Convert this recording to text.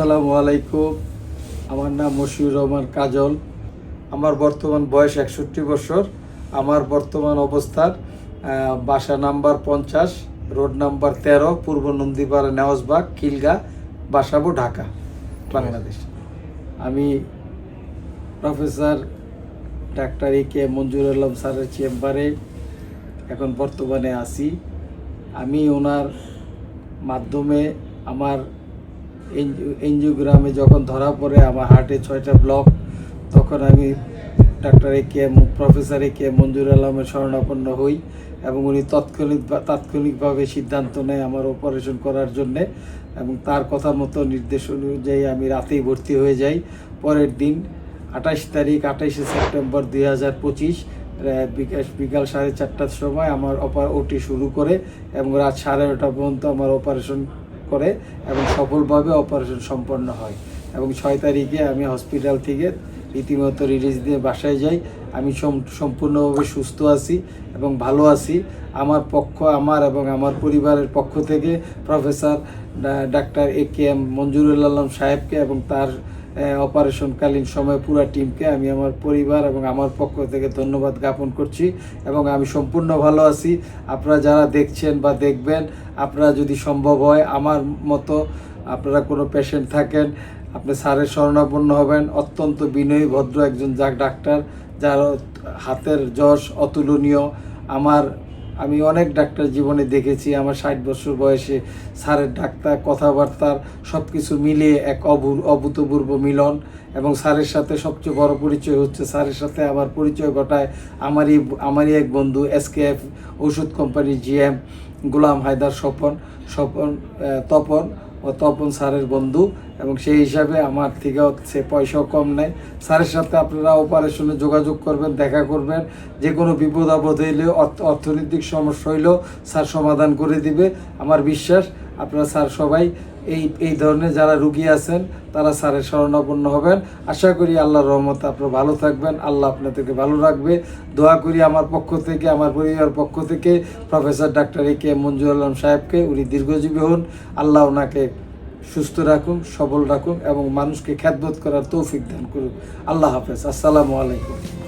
আসসালামু আলাইকুম। আমার নাম মশিউর রহমান কাজল। আমার বর্তমান বয়স একষট্টি বছর। আমার বর্তমান অবস্থান বাসা নাম্বার পঞ্চাশ, রোড নাম্বার তেরো, পূর্ব নন্দীপাড়া নেওয়াজবাগ কিলগা বাসাবো, ঢাকা, বাংলাদেশ। আমি প্রফেসর ডাক্তার এ কে মঞ্জুর আলম স্যারের চেম্বারে এখন বর্তমানে আছি। আমি ওনার মাধ্যমে আমার এনজিওগ্রামে যখন ধরা পড়ে আমার হার্টে ছয়টা ব্লক, তখন আমি doctor A K professor A K মঞ্জুর আলমের শরণাপন্ন হই এবং উনি তৎক্ষণিক তাৎক্ষণিকভাবে সিদ্ধান্ত নেয় আমার অপারেশন করার জন্যে এবং তার কথা মতো নির্দেশ অনুযায়ী আমি রাতেই ভর্তি হয়ে যাই। পরের দিন আঠাশ তারিখ, আঠাশে সেপ্টেম্বর দুই হাজার পঁচিশ বিকাল বিকাল সাড়ে চারটার সময় আমার অপার ওটি শুরু করে এবং রাত সাড়ে নটা পর্যন্ত আমার অপারেশন করে এবং সফলভাবে অপারেশন সম্পন্ন হয়। এবং ছয় তারিখে আমি হসপিটাল থেকে রীতিমতো রিলিজ দিয়ে বাসায় যাই। আমি সম্পূর্ণভাবে সুস্থ আছি এবং ভালো আছি। আমার পক্ষ, আমার এবং আমার পরিবারের পক্ষ থেকে professor doctor A K M Monjurul Alam সাহেবকে এবং তার অপারেশনকালীন সময় পুরো টিমকে আমি আমার পরিবার এবং আমার পক্ষ থেকে ধন্যবাদ জ্ঞাপন করছি এবং আমি সম্পূর্ণ ভালো আছি। আপনারা যারা দেখছেন বা দেখবেন, আপনারা যদি সম্ভব হয় আমার মতো আপনারা কোনো পেশেন্ট থাকেন, আপনি স্যারের শরণাপন্ন হবেন। অত্যন্ত বিনয়ী, ভদ্র একজন যাক ডাক্তার, যার হাতের যশ অতুলনীয়। আমার আমি অনেক ডাক্তার জীবনে দেখেছি, আমার ষাট বছর বয়সে স্যারের ডাক্তার, কথাবার্তার সব কিছু মিলিয়ে এক অভূ অভূতপূর্ব মিলন এবং স্যারের সাথে সবচেয়ে বড় পরিচয় হচ্ছে, স্যারের সাথে আমার পরিচয় ঘটায় আমারই আমারই এক বন্ধু এসকেএফ ওষুধ কোম্পানি জিএম গোলাম হায়দার স্বপন স্বপন তপন। ও তপন স্যারের বন্ধু, এবং সেই হিসাবে আমার থেকেও সে পয়সাও কম নেয়। স্যারের সাথে আপনারা অপারেশনে যোগাযোগ করবেন, দেখা করবেন। যে কোনো বিপদ আপদ হইলেও অর্থনৈতিক সমস্যা হইলেও স্যার সমাধান করে দিবে। আমার বিশ্বাস আপনারা স্যার সবাই এই এই ধরনের যারা রুগী আছেন, তারা স্যারের শরণাপন্ন হবেন। আশা করি আল্লাহর রহমতে আপনারা ভালো থাকবেন। আল্লাহ আপনাদেরকে ভালো রাখবে। দোয়া করি আমার পক্ষ থেকে, আমার পরিবার পক্ষ থেকে, প্রফেসর ডাক্তার এ কে মঞ্জুর আলম সাহেবকে, উনি দীর্ঘজীবী হন। আল্লাহ ওনাকে সুস্থ রাখুন, সবল রাখুন এবং মানুষকে খ্যাতবোধ করার তৌফিক দান করুন। আল্লাহ হাফেজ। আসসালামু আলাইকুম।